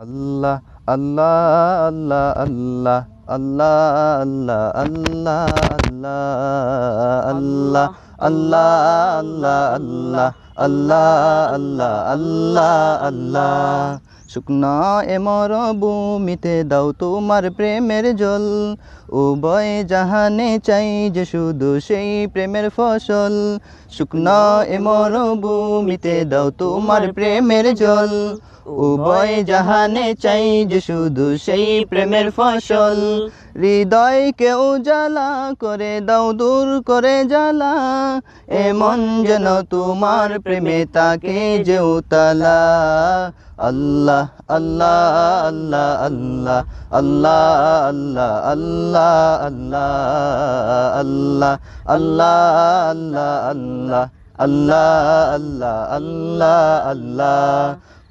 আল্লাহ আল্লাহ আল্লাহ আল্লাহ আল্লাহ আল্লাহ আল্লাহ আল্লাহ আল্লাহ আল্লাহ আল্লাহ আল্লাহ আল্লাহ আল্লাহ আল্লাহ শুকনা এ মরভূমিতে দাও তোমার প্রেমের জল উভয় জাহানে চাই যে শুধু সেই প্রেমের ফসল শুকনা এ মরভূমিতে দাও তোমার প্রেমের জল উভয় জাহানে চাই যে শুধু সেই প্রেমের ফসল হৃদয়কে উজালা করে দাও দূর করে জ্বালা এমন যেন তোমার প্রেমে তাকে যে উতালা আল্লাহ আল্লাহ আল্লাহ আল্লাহ আল্লাহ আল্লাহ আল্লাহ আল্লাহ আল্লাহ আল্লাহ আল্লাহ আল্লাহ আল্লাহ আল্লাহ আল্লাহ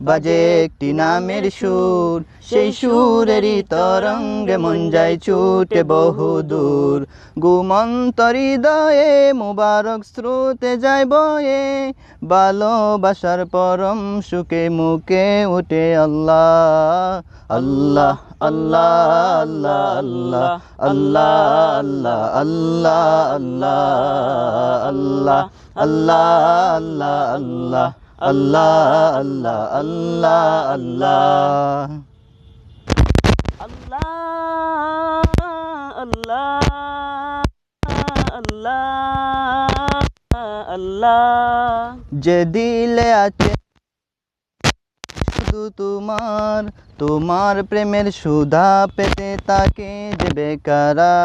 বাজে একটি নামের সুর সেই সুরেরই তরঙ্গে মন যায় ছুটে বহু দূর গুমন্ত হৃদয়ে মুবারক স্রোতে যায় বয়ে ভালোবাসার পরম সুখে মুখে উঠে আল্লাহ আল্লাহ আল্লাহ আল্লাহ আল্লাহ আল্লাহ আল্লাহ আল্লাহ আল্লাহ আল্লাহ আল্লাহ আল্লাহ আল্লাহ আল্লাহ আল্লাহ আল্লাহ আল্লাহ। আল্লাহ আল্লাহ। যে দিলে আছে শুধু তোমার তোমার প্রেমের সুধা পেতে তাকে যে বেকারা।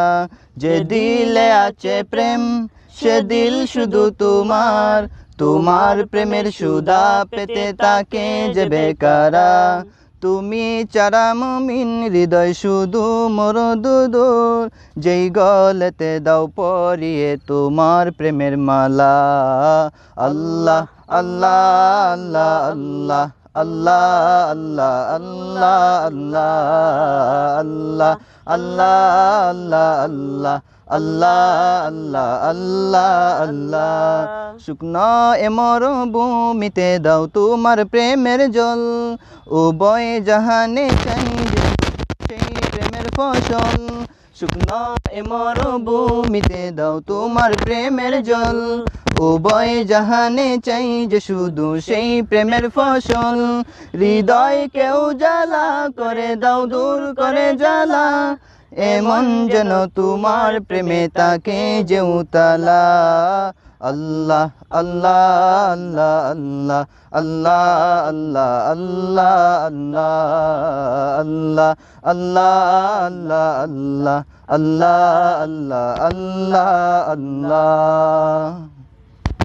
যে দিলে আছে প্রেম সে দিল শুধু তোমার তোমার প্রেমের সুধা পেতে তাকে যে বেকারা। তুমি চারা মমিন, হৃদয় শুধু মোর দুদূর। যেই গলেতে দাও পরিয়ে তোমার প্রেমের মালা। আল্লাহ আল্লাহ আল্লাহ আল্লাহ। আল্লাহ আল্লাহ আল্লাহ আল্লাহ আল্লাহ আল্লাহ আল্লাহ আল্লাহ আল্লাহ আল্লাহ আল্লাহ শুকনো এ মরুভূমিতে দাও তোমার প্রেমের জল উভয় জাহানে চাই সেই প্রেমের ফসল শুকনো এ মরুভূমিতে দাও তোমার প্রেমের জল উভয় জাহানে চাই যে শুধু সেই প্রেমের ফসল হৃদয় কেউ উজালা করে দাও দূর করে জ্বালা এমন যেন তোমার প্রেমে তাকে যে উতালা আল্লাহ আল্লাহ আল্লাহ আল্লাহ আল্লাহ আল্লাহ আল্লাহ আল্লাহ আল্লাহ আল্লাহ আল্লাহ আল্লাহ আল্লাহ আল্লাহ